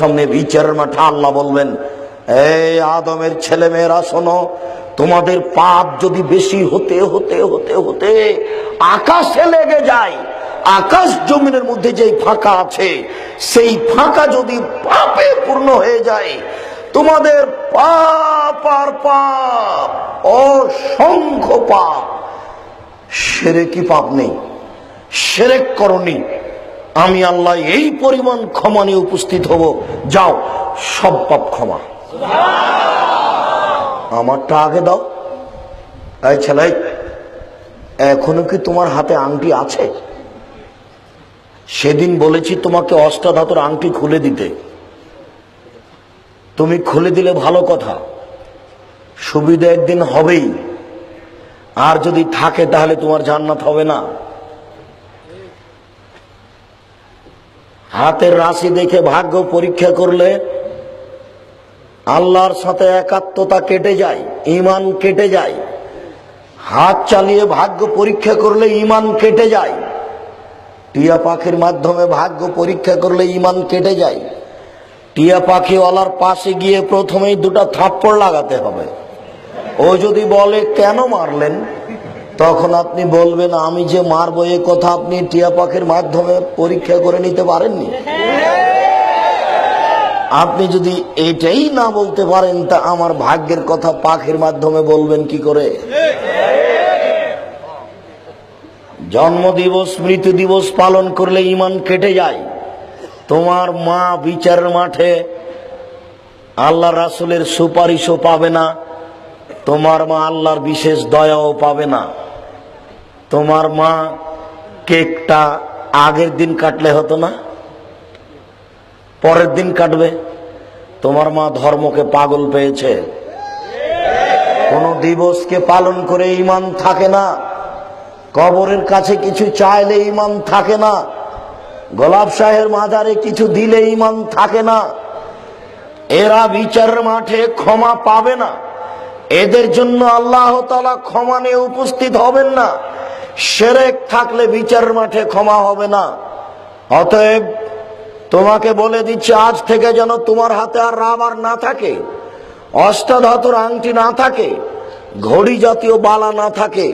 সামনে বিচারের মাঠে আল্লাহ বলবেন, এই আদমের ছেলে মেয়েরা শোনো, তোমাদের পাপ যদি বেশি হতে হতে হতে হতে আকাশে লেগে যায়, আকাশ জমিনের মধ্যে যেই ফাঁকা আছে, সেই ফাঁকা যদি পাপে পূর্ণ হয়ে যায়, তোমাদের পাপ আর পাপ, অসংখ্য পাপ, সেরে কি পাপ নেই? সেরেক করনি। আমি আল্লাহ এই পরিমাণ ক্ষমা নিয়ে উপস্থিত হব। যাও, সব পাপ ক্ষমা। আমারটা আগে দাও। এই ছেলে, এখনও কি তোমার হাতে আংটি আছে? সেদিন বলেছি তোমাকে অষ্টাধাতুর আংটি খুলে দিতে। তুমি খুলে দিলে ভালো কথা। সুবিধা একদিন হবেই। আর যদি থাকে তাহলে তোমার জান্নাত হবে না। হাতের রাশি দেখে ভাগ্য পরীক্ষা করলে আল্লাহর সাথে একাত্মতা কেটে যায় ইমান কেটে যায়। হাত চালিয়ে ভাগ্য পরীক্ষা করলে ইমান কেটে যায়। টিয়া পাখির মাধ্যমে ভাগ্য পরীক্ষা করলে ইমান কেটে যায়। টিয়া পাখিওয়ালার পাশে গিয়ে প্রথমেই দুটা থাপ্পড় লাগাতে হবে। ও যদি বলে, কেন মারলেন? তখন আপনি বলবেন, আমি যে মারবো, এ কথা আপনি টিয়া পাখির মাধ্যমে পরীক্ষা করে নিতে পারেননি? আপনি যদি এটাই না বলতে পারেন, তা আমার ভাগ্যের কথা পাখির মাধ্যমে বলবেন কি করে? জন্ম দিবস মৃত্যু দিবস পালন করলে ইমান কেটে যায়। তোমার মা বিচারের মাঠে আল্লাহ রাসুলের সুপারিশও পাবে না, তোমার মা আল্লাহর বিশেষ দয়াও পাবে না। তোমার মা কেকটা আগের দিন কাটলে হতো না? পরের দিন কাটবে? তোমার মা ধর্মকে পাগল পেয়েছে। কোন দিবসকে পালন করে ইমান থাকে না। কবরের কাছে কিছু চাইলে ইমান থাকে না। গোলাপ শাহের মাজারে কিছু দিলে ইমান থাকে না। এরা বিচারের মাঠে ক্ষমা পাবে না। এদের জন্য আল্লাহ তালা ক্ষমা নিয়ে উপস্থিত হবেন না। সেরেক থাকলে বিচারের মাঠে ক্ষমা হবে না। অতএব তোমাকে বলে দিচ্ছে, আজ থেকে যেন তোমার হাতে আর রাবার না থাকে, অষ্টাধাতুর আংটি না থাকে, ঘড়ি জাতীয় বালা না থাকে,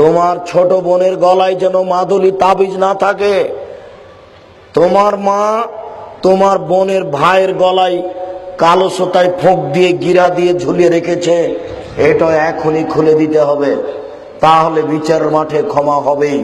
তোমার ছোট বোনের গলায় যেন মাদুলি তাবিজ না থাকে, তোমার মা তোমার বোনের ভাইয়ের গলায় কালো সোতায় ফোঁক দিয়ে গিরা দিয়ে ঝুলিয়ে রেখেছে, এটা এখনই খুলে দিতে হবে। তাহলে বিচার মাঠে ক্ষমা হবেই।